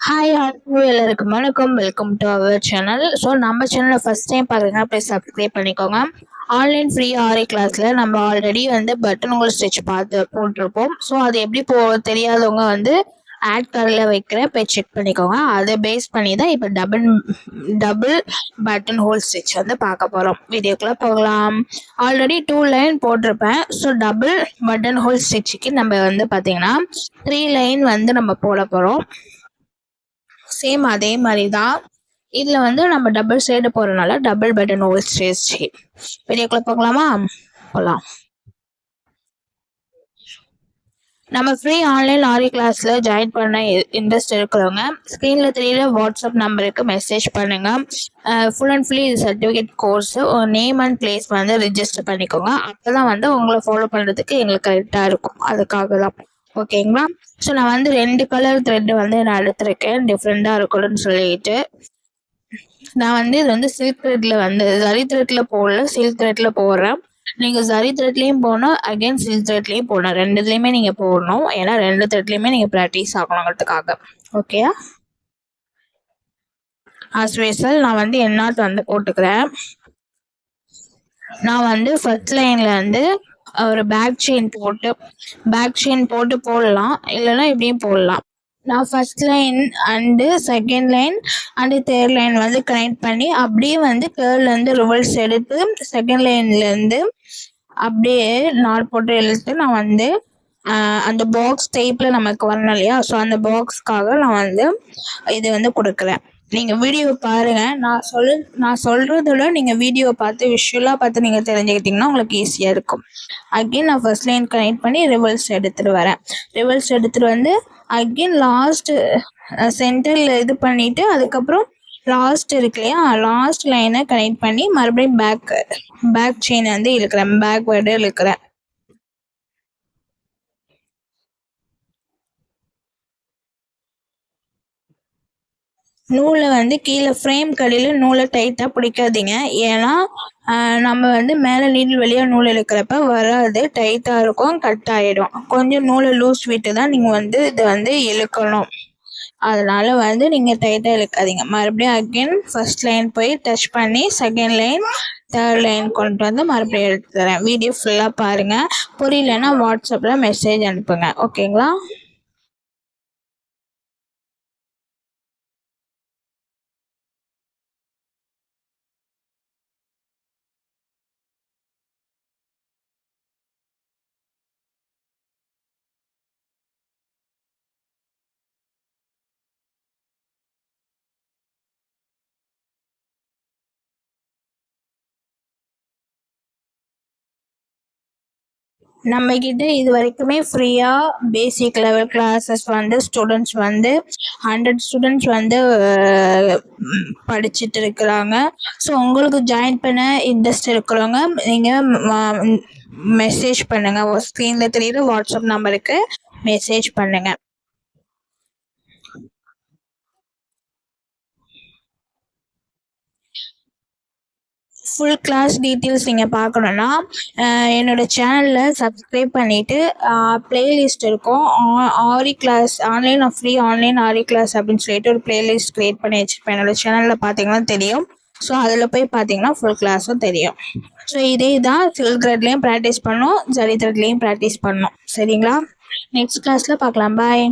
Hi எல்லாருக்கும் வணக்கம். Welcome to our channel so நம்ம சேனலை ஃபஸ்ட் டைம் பார்த்தீங்கன்னா ப்ளீஸ் சப்ஸ்கிரைப் பண்ணிக்கோங்க. ஆன்லைன் ஃப்ரீ ஆரி கிளாஸில் நம்ம ஆல்ரெடி வந்து பட்டன் ஹோல் ஸ்டிச் பார்த்து போட்டிருப்போம். ஸோ அது எப்படி போ தெரியாதவங்க வந்து ஆட் கார்டில் வைக்கிற போய் செக் பண்ணிக்கோங்க. அதை பேஸ் பண்ணி தான் இப்போ double double button hole stitch வந்து பார்க்க போகிறோம் வீடியோக்குள்ளே போகலாம். ஆல்ரெடி டூ லைன் போட்டிருப்பேன். ஸோ டபுள் பட்டன் ஹோல் ஸ்டிச்சுக்கு நம்ம வந்து பார்த்திங்கன்னா த்ரீ லைன் வந்து நம்ம போட போகிறோம் சேம் அதே மாதிரி தான் இதில் வந்து நம்ம டபுள் சைடு போகிறனால டபுள் பட்டன் ஓவர் ஸ்டேஜ் வீடியோக்குள்ள போகலாமா போகலாம் நம்ம ஃப்ரீ ஆன்லைன் ஆரி கிளாஸில் ஜாயின் பண்ண இன்ட்ரெஸ்ட் இருக்கிறவங்க ஸ்க்ரீனில் தெரியல வாட்ஸ்அப் நம்பருக்கு மெசேஜ் பண்ணுங்கள் ஃபுல் அண்ட் ஃபுல்லி இது certificate course name and place வந்து ரிஜிஸ்டர் பண்ணிக்கோங்க. அப்போ தான் வந்து உங்களை ஃபாலோ பண்ணுறதுக்கு எங்களுக்கு கரெக்டாக இருக்கும். அதுக்காக தான் ஓகேங்களா? ஸோ நான் வந்து ரெண்டு கலர் த்ரெட்டு வந்து நான் எடுத்திருக்கேன். டிஃப்ரெண்ட்டாக இருக்கணும்னு சொல்லிட்டு. நான் வந்து இது வந்து சில்க் த்ரெட்டில் வந்து ஜரி த்ரெட்டில் போடல சில்க் த்ரெட்டில் போடுறேன். நீங்கள் ஜரி த்ரெட்லேயும் போகணும் அகைன் சில்க் த்ரெட்லேயும் போடணும். ரெண்டுத்துலேயுமே நீங்கள் போடணும். ஏன்னா ரெண்டு த்ரெட்லேயுமே நீங்கள் ப்ராக்டிஸ் ஆகணுங்கிறதுக்காக. ஓகேயா ஆஸ்வேசல் நான் வந்து என்னாட் வந்து போட்டுக்கிறேன். நான் வந்து ஃபர்ஸ்ட் லைனில் வந்து ஒரு பேக் செயின் போட்டு பேக் செயின் போட்டு போடலாம். இல்லைன்னா இப்படியும் போடலாம். நான் first line and second line and third line வந்து கனெக்ட் பண்ணி அப்படியே வந்து கேர்லேருந்து ரிவல்ஸ் எடுத்து செகண்ட் லைன்லேருந்து அப்படியே நாட் போட்டு எழுத்து நான் வந்து அந்த பாக்ஸ் டைப்பில் நமக்கு வரணும் இல்லையா? ஸோ அந்த பாக்ஸ்க்காக நான் வந்து இது வந்து கொடுக்குறேன். நீங்கள் வீடியோ பாருங்கள் நான் சொல் நான் சொல்கிறத நீங்கள் வீடியோ பார்த்து விஷுவலாக பார்த்து நீங்கள் தெரிஞ்சுக்கிட்டிங்கன்னா உங்களுக்கு ஈஸியாக இருக்கும். அகெயின் நான் ஃபர்ஸ்ட் லைன் கனெக்ட் பண்ணி ரிவல்ஸ் எடுத்துகிட்டு வரேன். ரிவல்ஸ் எடுத்துகிட்டு வந்து அகெயின் லாஸ்ட்டு சென்டரில் இது பண்ணிவிட்டு அதுக்கப்புறம் லாஸ்ட் இருக்கு இல்லையா? லாஸ்ட் லைனை கனெக்ட் பண்ணி மறுபடியும் பேக் பேக் செயின் வந்து இழுக்கிறேன். Back word இழுக்கிறேன். நூலை வந்து கீழே ஃப்ரேம் கடையில் நூலை டைட்டாக பிடிக்காதீங்க. ஏன்னா நம்ம வந்து மேலே நீடில் வெளியாக நூல் இழுக்கிறப்ப வராது. டைட்டாக இருக்கும் கட் ஆகிடும் கொஞ்சம் நூலை லூஸ் விட்டு தான் நீங்கள் வந்து இதை வந்து இழுக்கணும். அதனால் வந்து நீங்கள் டைட்டாக இழுக்காதீங்க. மறுபடியும் அகெயின் ஃபஸ்ட் லைன் போய் டச் பண்ணி செகண்ட் லைன் தேர்ட் லைன் கொண்டு வந்து மறுபடியும் எடுத்து தரேன் வீடியோ ஃபுல்லாக பாருங்கள் புரியலன்னா வாட்ஸ்அப்பில் மெசேஜ் அனுப்புங்க. ஓகேங்களா நம்மக்கிட்ட இது வரைக்குமே ஃப்ரீயாக பேசிக் லெவல் கிளாஸஸ் வந்து ஸ்டூடெண்ட்ஸ் வந்து ஹண்ட்ரட் ஸ்டூடெண்ட்ஸ் வந்து படிச்சுட்டு இருக்கிறாங்க. ஸோ உங்களுக்கு ஜாயின் பண்ண இன்ட்ரெஸ்ட் இருக்கிறவங்க நீங்கள் மெசேஜ் பண்ணுங்கள் ஸ்க்ரீனில் தெரியுற வாட்ஸ்அப் நம்பருக்கு மெசேஜ் பண்ணுங்கள் ஃபுல் கிளாஸ் டீட்டெயில்ஸ் நீங்கள் பார்க்கணுன்னா என்னோடய சேனலில் சப்ஸ்கிரைப் பண்ணிவிட்டு ப்ளேலிஸ்ட் இருக்கும். Aari class online free online Aari class அப்படின்னு சொல்லிட்டு ஒரு ப்ளேலிஸ்ட் க்ரியேட் பண்ணி வச்சுருப்பேன். என்னோடய சேனலில் பார்த்தீங்கன்னா தெரியும். ஸோ அதில் போய் பார்த்தீங்கன்னா ஃபுல் கிளாஸும் தெரியும். ஸோ இதே தான் ஃபில் த்ரெட்லேயும் ப்ராக்டிஸ் பண்ணோம் ஜரி த்ரெட்லேயும் ப்ராக்டிஸ் பண்ணோம். சரிங்களா? நெக்ஸ்ட் கிளாஸில் பார்க்கலாம். பாய்